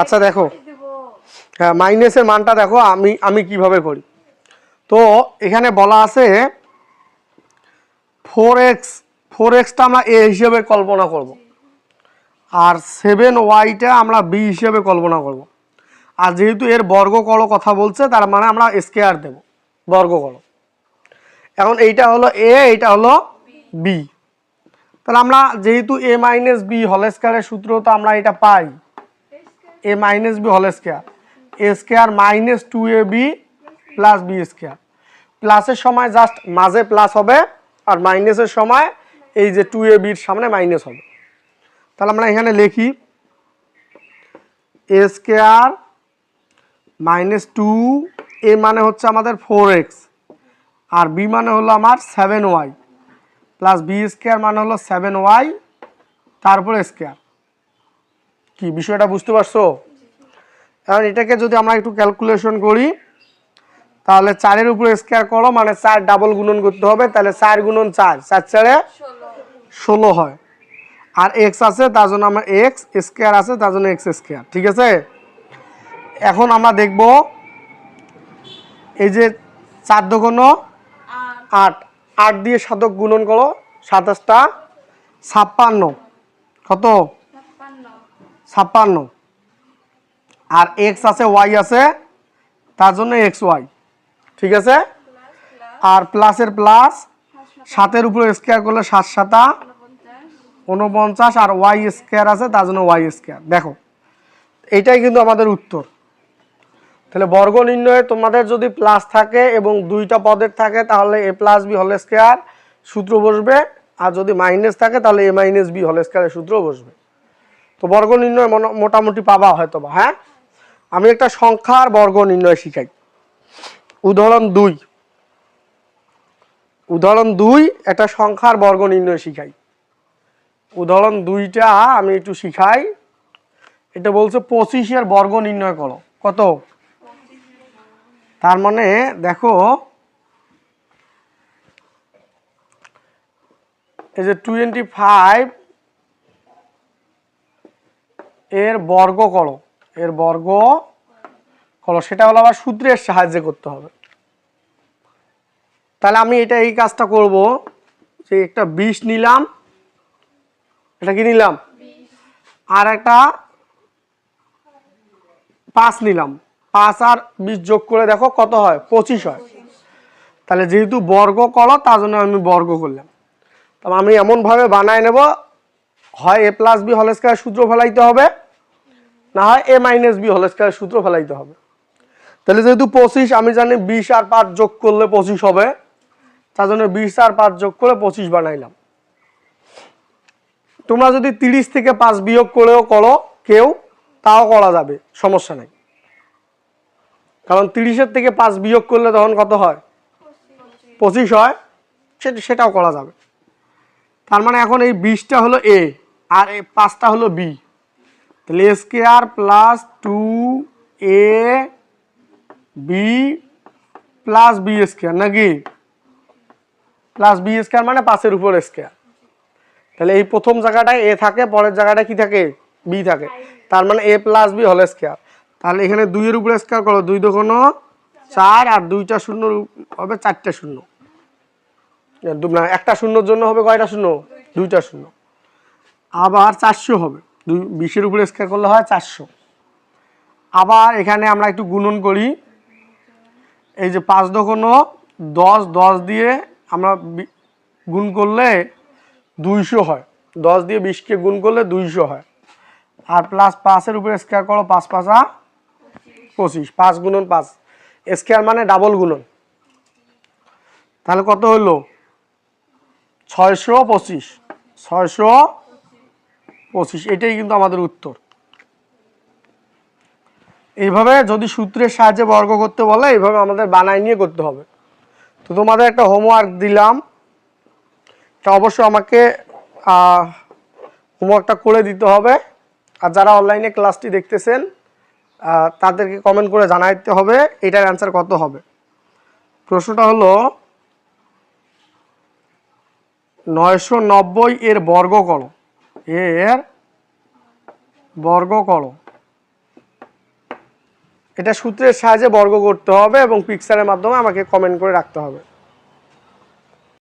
আচ্ছা দেখো। হ্যাঁ মাইনাসের মানটা দেখো, আমি আমি কীভাবে করি? তো এখানে বলা আছে ফোর এক্স ফোর এক্সটা আমরা এ হিসেবে কল্পনা করব। আর সেভেন ওয়াইটা আমরা বি হিসেবে কল্পনা করব। আর যেহেতু এর বর্গ করো কথা বলছে, তার মানে আমরা স্কেয়ার দেব বর্গ করো এখন এইটা হলো এ এইটা হলো বি তাহলে আমরা যেহেতু এ মাইনাস বি হল স্কোয়ারের সূত্র, তো আমরা এটা পাই। এ মাইনাস বি হল square A square minus two A B plus B square প্লাসের সময় জাস্ট মাঝে প্লাস হবে আর মাইনাসের সময় এই যে টু এ বির সামনে মাইনাস হবে। তাহলে আমরা এখানে লিখি A square minus two A মানে হচ্ছে আমাদের ফোর এক্স আর বি মানে হলো আমার seven Y plus B square মানে হলো সেভেন ওয়াই তারপরে স্কোয়ার কি বিষয়টা বুঝতে পারছ? এখন এটাকে যদি আমরা একটু ক্যালকুলেশন করি, তাহলে চারের উপরে স্কোয়ার করো মানে চার ডাবল গুণন করতে হবে, তাহলে চার গুণন চার চার চারে ষোলো হয়। আর এক্স আছে, তার জন্য আমরা এক্স স্কোয়ার আছে, তার জন্য এক্স স্কোয়ার ঠিক আছে? এখন আমরা দেখব, এই যে চার দোকানো আট আট দিয়ে শতক গুণন করো, সাতাশটা ছাপ্পান্ন, কত? ছাপ্পান্ন। আর এক্স আছে ওয়াই আছে, তার জন্য এক্স ওয়াই ঠিক আছে? আর প্লাসের প্লাস সাতের উপরে স্কোয়ার করলে সাত সাতা, উনপঞ্চাশ, আর ওয়াই স্কোয়ার আছে, তার জন্য ওয়াই স্কোয়ার দেখো এইটাই কিন্তু আমাদের উত্তর। তাহলে বর্গ নির্ণয়ে তোমাদের যদি প্লাস থাকে এবং দুইটা পদের থাকে, তাহলে এ প্লাস বি হল স্কোয়ার সূত্র বসবে। আর যদি মাইনাস থাকে, তাহলে এ মাইনাস বি হল স্কোয়ারের সূত্র বসবে। তো বর্গ নির্ণয় মোটামুটি পাবা হয়তো বা হ্যাঁ? আমি একটা সংখ্যার বর্গ নির্ণয় শিখাই। উদাহরণ দুই। উদাহরণ দুই, একটা সংখ্যার বর্গ নির্ণয় শিখাই। উদাহরণ দুইটা আমি একটু শিখাই। এটা বলছে পঁচিশের বর্গ নির্ণয় করো। কত? তার মানে দেখো, এই যে টোয়েন্টি ফাইভ এর বর্গ করো এর বর্গ করো সেটা হলো আবার সূত্রের সাহায্যে করতে হবে। তাহলে আমি এটা এই কাজটা করব যে একটা বিশ নিলাম এটা কি নিলাম? আর একটা পাঁচ নিলাম। পাঁচ আর বিশ যোগ করে দেখো কত হয়? পঁচিশ হয়। তাহলে যেহেতু বর্গ করো তার জন্য আমি বর্গ করলাম। তবে আমি এমনভাবে বানায় নেব হয় এ প্লাস বি হল স্কোয়ার সূত্র ফেলাইতে হবে, না হয় এ মাইনাস বি হল স্কোয়ার সূত্র ফেলাইতে হবে। তাহলে যেহেতু পঁচিশ, আমি জানি বিশ আর পাঁচ যোগ করলে পঁচিশ হবে, তার জন্য বিশ আর পাঁচ যোগ করে পঁচিশ বানাইলাম। তোমরা যদি তিরিশ থেকে পাঁচ বিয়োগ করেও করো, কেউ, তাও করা যাবে, সমস্যা নাই। কারণ তিরিশের থেকে পাঁচ বিয়োগ করলে তখন কত হয়? পঁচিশ হয় সেটাও করা যাবে। তার মানে এখন এই বিশটা হলো এ আর এই পাঁচটা হলো বি তাহলে square plus two A B plus B square নাকি? প্লাস বি স্কোয়ার মানে পাঁচের উপর স্কোয়ার তাহলে এই প্রথম জায়গাটায় এ থাকে, পরের জায়গাটায় কি থাকে? বি থাকে। তার মানে এ প্লাস বি হল স্কোয়ার তাহলে এখানে দুইয়ের উপরে স্কোয়ার করো, দুই দোকানো চার আর দুইটা শূন্য হবে চারটা শূন্য। একটা শূন্যর জন্য হবে কয়টা শূন্য? দুইটা শূন্য। আবার চারশো হবে। দুই, বিশের উপরে স্কোয়ার করলে হয় চারশো। আবার এখানে আমরা একটু গুণন করি। এই যে পাঁচ দোকানো দশ দশ দিয়ে আমরা গুণ করলে দুইশো হয়। দশ দিয়ে বিশকে গুণ করলে দুইশো হয়। আর প্লাস পাঁচের উপরে স্কোয়ার করো, পাঁচ পাঁচা পঁচিশ। পাঁচ গুণন পাঁচ। স্কোয়ার মানে ডাবল গুণন। তাহলে কত হলো? ছয়শো পঁচিশ। ছয়শো পঁচিশ, এটাই কিন্তু আমাদের উত্তর। এইভাবে যদি সূত্রের সাহায্যে বর্গ করতে বলে, এইভাবে আমাদের বানাই নিয়ে করতে হবে। তো তোমাদের একটা হোমওয়ার্ক দিলাম। তা অবশ্যই আমাকে হোমওয়ার্কটা করে দিতে হবে। আর যারা অনলাইনে ক্লাসটি দেখতেছেন তাদেরকে কমেন্ট করে জানাইতে হবে, এটার অ্যান্সার কত হবে। প্রশ্নটা হলো, নয়শো নব্বই এর বর্গ করো এর বর্গ করো এটা সূত্রের সাহায্যে বর্গ করতে হবে এবং পিকচারের মাধ্যমে আমাকে কমেন্ট করে রাখতে হবে।